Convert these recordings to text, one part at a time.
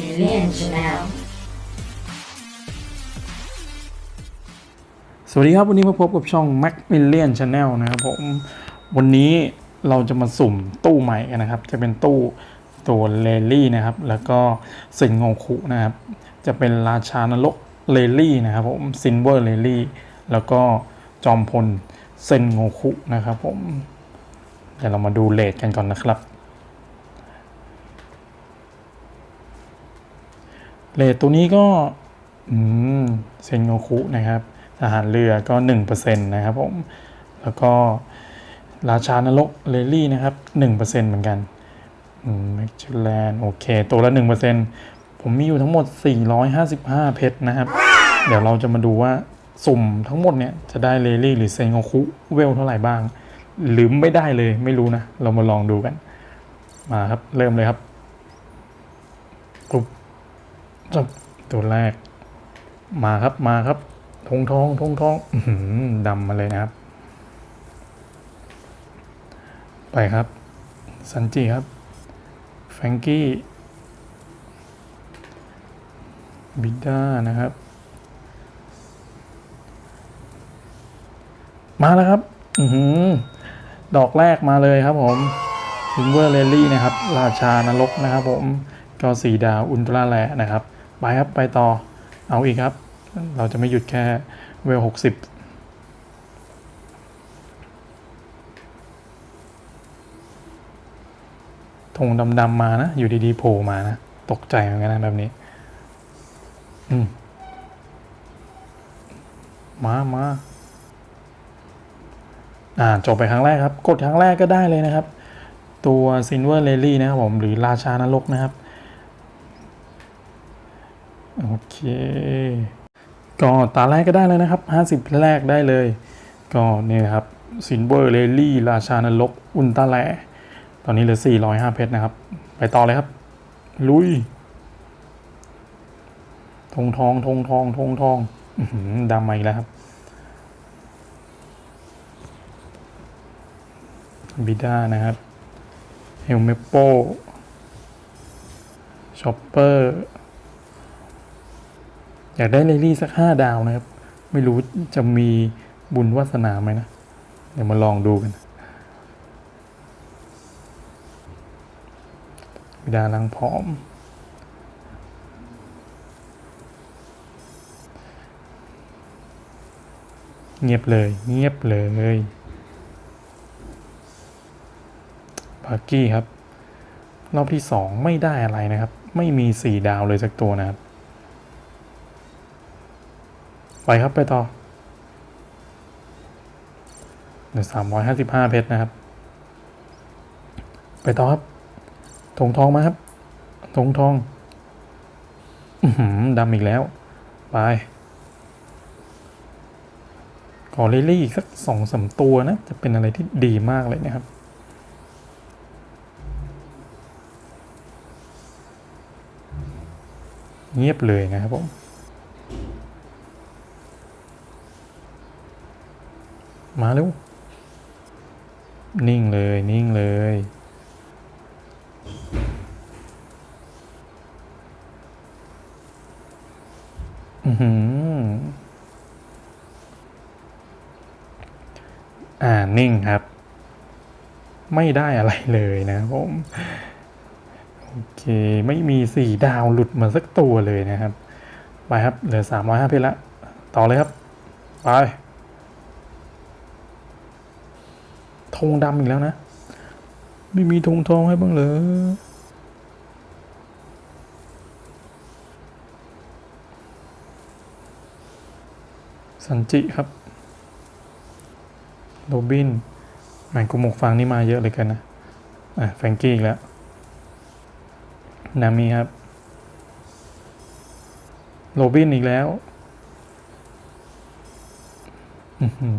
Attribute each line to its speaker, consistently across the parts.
Speaker 1: Million Chanel.
Speaker 2: สวัสดีครับ วันนี้มาพบกับช่อง Macmillion Channel นะครับผม วันนี้เราจะมาสุ่มตู้ใหม่กันนะครับ จะเป็นตู้ตัวเลลี่นะครับ แล้วก็เซนโงคุนะครับ จะเป็นราชานรกเลลี่นะครับผมซินเวอร์เลลี่แล้วก็จอมพลเซนโงคุนะครับผม เดี๋ยวเรามาดูเลทกันก่อนนะครับ เลทตัวนี้ก็อืมเซนโงคุนะครับทหารเรือก็ 1%นะครับผม แล้วก็ราชานรกเลลี่นะครับ 1%เหมือนกันอืมแมกจูแลนโอเค ตัวละ 1%ผมมีอยู่ทั้งหมด 455 เพชรนะครับ เดี๋ยวเราจะมาดูว่าสุ่มทั้งหมดเนี่ย จะได้เลลี่หรือเซนโงคุเวลเท่าไหร่บ้าง หรือไม่ได้เลยไม่รู้นะ เรามาลองดูกัน มาครับ เริ่มเลยครับตุ๊บ จบตัวแรก มาครับมาครับทงทองทงทองอื้อหือดำมาเลยนะครับ ไปครับสันจิครับแฟงกี้บิด้านะครับ มาแล้วครับอดอกแรกมาเลยครับผมซิงเวอร์เลลี่นะครับ ราชานรกนะครับผม ก็สีดาวอุลตร้าแลนะครับ ไปครับไปต่อเอาอีกครับ เราจะไม่หยุดแค่เวลหกสิบธงดำๆมานะ อยู่ดีๆโผล่มานะ ตกใจเหมือนกันนะแบบนี้ อืม มามาอ่า จบไปครั้งแรกครับ กดครั้งแรกก็ได้เลยนะครับ ตัวซินเวอร์เลลี่นะครับผม หรือราชานรกนะครับ โอเค ก็ตาแรกก็ได้เลยนะครับ 50 แรกได้เลย ก็เนี่นะครับซินเวอร์เลลี่ ราชานรก อุลตร้าแลตอนนี้เหลือ 405 เพชรนะครับ ไปต่อเลยครับ ลุย ทงทองทงทองทงทองดำมาอีกแล้วครับ บิด้านะครับ เฮลเมโปชอปเปอร์ อยากได้เลลี่สักห้าดาวนะครับ ไม่รู้จะมีบุญวาสนาไหมนะ เดี๋ยวมาลองดูกันวิดาลังผอม เงียบเลย เงียบเลยปาร์กี้ครับ รอบที่สองไม่ได้อะไรนะครับ ไม่มีสี่ดาวเลยสักตัวนะครับ ไปครับไปต่อเหลือสามร้อยห้าสิบห้าเพชรนะครับ ไปต่อครับทงทองมาครับทงทองอือหือดำอีกแล้ว ไปขอเลลี่อีกสักสองสามตัวนะ จะเป็นอะไรที่ดีมากเลยนะครับ เงียบเลยนะครับผม มาเร็ว นิ่งเลย นิ่งเลย อือหือ อ่า นิ่งครับ ไม่ได้อะไรเลยนะผม โอเค ไม่มีสี่ดาวหลุดมาสักตัวเลยนะครับ ไปครับ เหลือสามร้อยห้าเพชรละ ต่อเลยครับ ไป ธงดำอีกแล้วนะ ไม่มีธงทองให้บ้างเหรอสันจิครับ โรบินแหมกุมกฟังนี่มาเยอะเลยกันนะ อะ แฟรงกี้อีกแล้ว นามีครับ โรบินอีกแล้ว อือหือ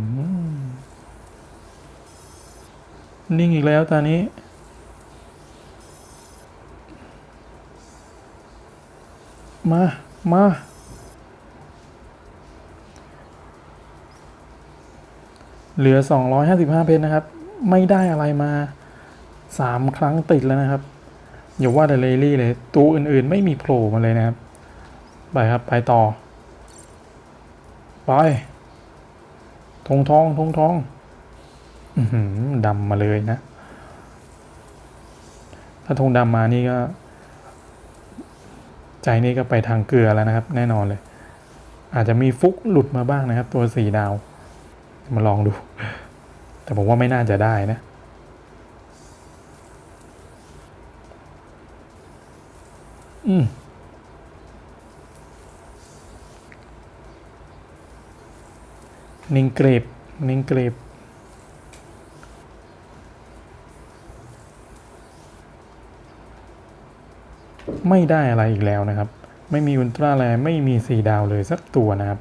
Speaker 2: นิ่งอีกแล้วตอนนี้ มา มา เหลือ 255 เพชรนะครับ ไม่ได้อะไรมา 3 ครั้งติดแล้วนะครับ อย่าว่าแต่เลลี่เลย ตัวอื่นๆ ไม่มีโผล่มาเลยนะครับ ไปครับ ไปต่อ ไปทงทองทงทองอือหือ ดำมาเลยนะ ถ้าธงดำมานี่ก็ ใจนี่ก็ไปทางเกลือแล้วนะครับ แน่นอนเลย อาจจะมีฟุกหลุดมาบ้างนะครับ ตัวสี่ดาว มาลองดู แต่ผมว่าไม่น่าจะได้นะอืมนิ่งเกรบนิ่งเกรบ ไม่ได้อะไรอีกแล้วนะครับ ไม่มีอุลตร้าแลไม่มีสีดาวเลยสักตัวนะครับ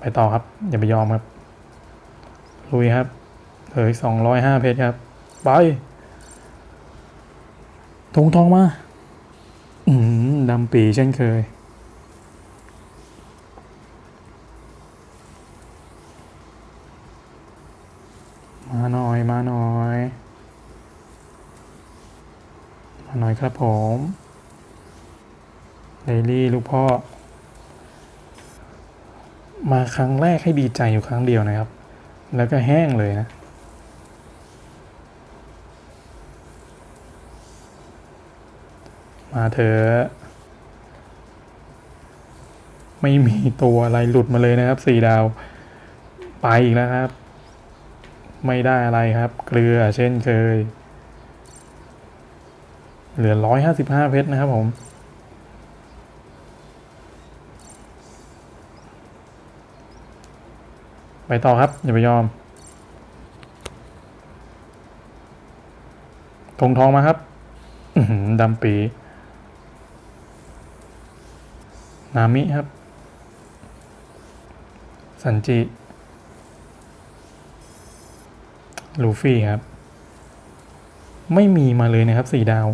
Speaker 2: ไปต่อครับ อย่าไปยอมครับ ลุยครับเหลืออีกสองร้อยห้าเพชรครับ ไปทงทองมา อืมดำปีเช่นเคยมาหน่อย มาหน่อย มาหน่อยครับผม เดลี่ลูกพ่อ มาครั้งแรกให้ดีใจอยู่ครั้งเดียวนะครับ แล้วก็แห้งเลยนะมาเถอะไม่มีตัวอะไรหลุดมาเลยนะครับสี่ดาว ไปอีกแล้วครับ ไม่ได้อะไรครับ เกลือเช่นเคย เหลือร้อยห้าสิบห้าเพชรนะครับผม ไปต่อครับ อย่าไปยอมทงทองมาครับดำปีนามิครับ สันจิ ลูฟี่ครับ ไม่มีมาเลยนะครับสี่ดาว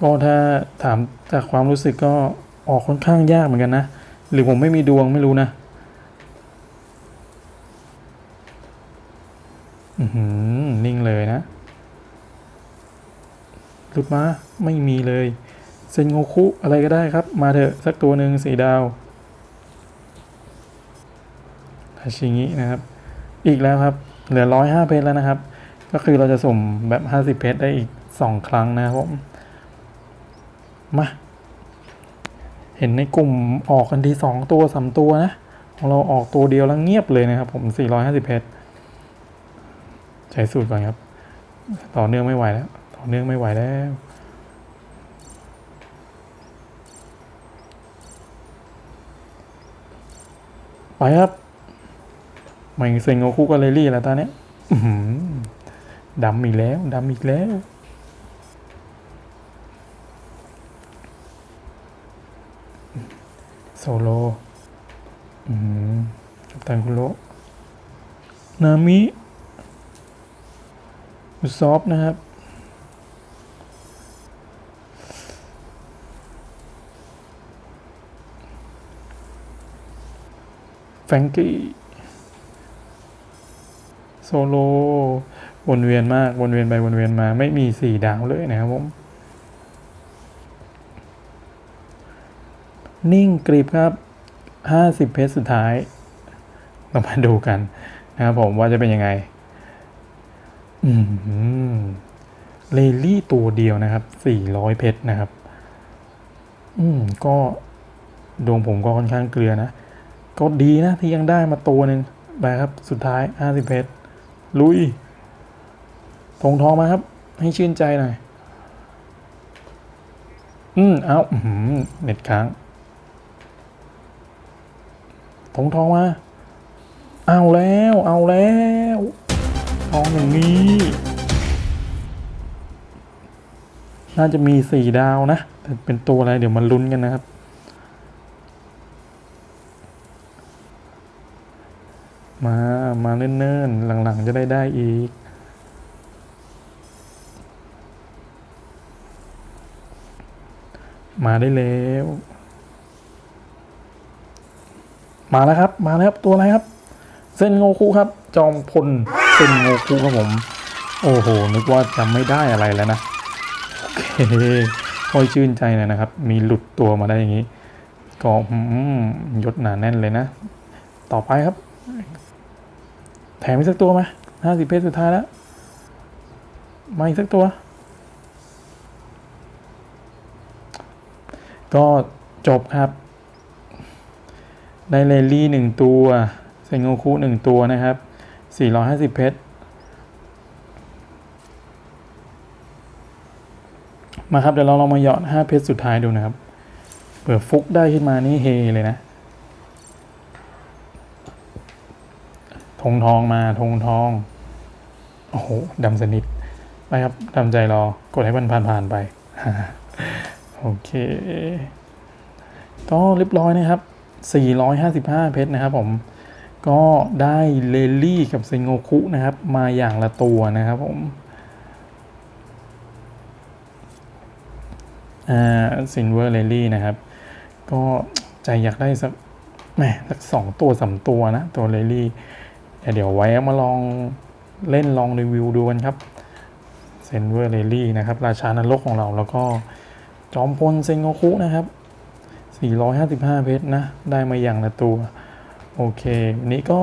Speaker 2: ก็ถ้าถามจากความรู้สึกก็ออกค่อนข้างยากเหมือนกันนะ หรือผมไม่มีดวงไม่รู้นะ อือหือ นิ่งเลยนะหลุดมาไม่มีเลย เซนโงคุอะไรก็ได้ครับ มาเถอะ สักตัวหนึ่งสีดาวทาชิงินะครับ อีกแล้วครับ เหลือร้อยห้าเพชรแล้วนะครับ ก็คือเราจะสุ่มแบบห้าสิบเพชรได้อีกสองครั้งนะครับผมมาเห็นในกลุ่มออกกันทีสองตัวสามตัวนะ ของเราออกตัวเดียวแล้วเงียบเลยนะครับผมสี่ร้อยห้าสิบเพชร ใช้สูตรก่อนครับ ต่อเนื่องไม่ไหวแล้ว ต่อเนื่องไม่ไหวแล้วไปครับไม่เซ็งโงคุกับเลลี่แล้วตอนนี้ดำอีกแล้วดำอีกแล้วโซโลอืมกัปตันคุโรนามิ ซอฟนะครับ แฟงกี้โซโลวนเวียนมาก วนเวียนไป วนเวียนมาไม่มีสี่ดาวเลยนะครับผม นิ่งกริบครับห้าสิบเพชรสุดท้าย เรามาดูกันนะครับผมว่าจะเป็นยังไง เลลี่ตัวเดียวนะครับสี่ร้อยเพชรนะครับ อืม ก็ดวงผมก็ค่อนข้างเกลือนะ ก็ดีนะที่ยังได้มาตัวหนึ่งไปครับ สุดท้ายห้าสิบเพชร ลุยทงทองมาครับ ให้ชื่นใจหน่อย อืม เอาหือเน็ตค้างทงทองมา เอาแล้ว เอาแล้ว ทองอย่างนี้ น่าจะมีสี่ดาวนะ แต่เป็นตัวอะไรเดี๋ยวมาลุ้นกันนะครับ มา มาเนิ่นๆ หลังๆ จะได้ได้อีกมาได้แล้ว มาแล้วครับ มาแล้วครับ ตัวอะไรครับ เส้นโงคุครับ จอมพล เส้นโงคุครับผม โอ้โห นึกว่าจะไม่ได้อะไรแล้วนะเคค่อยชื่นใจหน่อยนะครับ มีหลุดตัวมาได้อย่างนี้ ก็ยศหนาแน่นเลยนะ ต่อไปครับ แถมอีกสักตัวไหมห้าสิบเพชรสุดท้ายแล้ว มาอีกสักตัว ก็จบครับ ได้เลลี่หนึ่งตัวเซงโงคุหนึ่งตัวนะครับ สี่ร้อยห้าสิบเพชร มาครับ เดี๋ยวเราลองมาหยอดห้าเพชรสุดท้ายดูนะครับ เปิดฟุกได้ขึ้นมานี่เฮเลยนะธงทองมาธงทอง โอ้โหดำสนิท ไปครับดำใจรอ กดให้มันผ่านผ่านๆไป โอเค ก็เรียบร้อยนะครับ 455 เพชรนะครับผม ก็ได้เลลี่กับเซงโงคุนะครับ มาอย่างละตัวนะครับผมอ่าซินเวอร์เลลี่นะครับ ก็ใจอยากได้สักแหมสักสองตัวสาตัวนะ ตัวเลลี่เดี๋ยวไว้มาลองเล่นลองรีวิวดูกันครับเซนเวอร์เลลี่นะครับ ราชานรกของเราแล้วก็จอมพลเซงโงคุนะครับ 455 เพชรนะ ได้มาอย่างละตัว โอเควันนี้ก็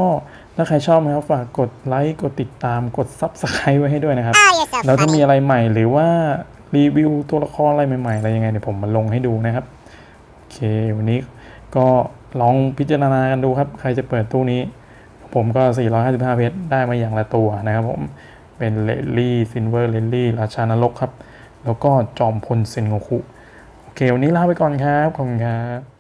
Speaker 2: ถ้าใครชอบนะครับฝากกดไลค์กดติดตามกด Subscribe ไว้ให้ด้วยนะครับ
Speaker 1: Oh, you're so
Speaker 2: แล้วถ้า
Speaker 1: funny.
Speaker 2: มีอะไรใหม่หรือว่ารีวิวตัวละครอะไรใหม่ๆอะไรยังไงเดี๋ยวผมมาลงให้ดูนะครับ โอเควันนี้ก็ลองพิจารณากันดูครับ ใครจะเปิดตู้นี้ ผมก็ 455 เพชรได้มาอย่างละตัวนะครับผมเป็นเลลี่ซินเวอร์เลลี่ราชานรกครับ แล้วก็จอมพลเซนโงคุโอเค วันนี้ลาไปก่อนครับขอบคุณครับ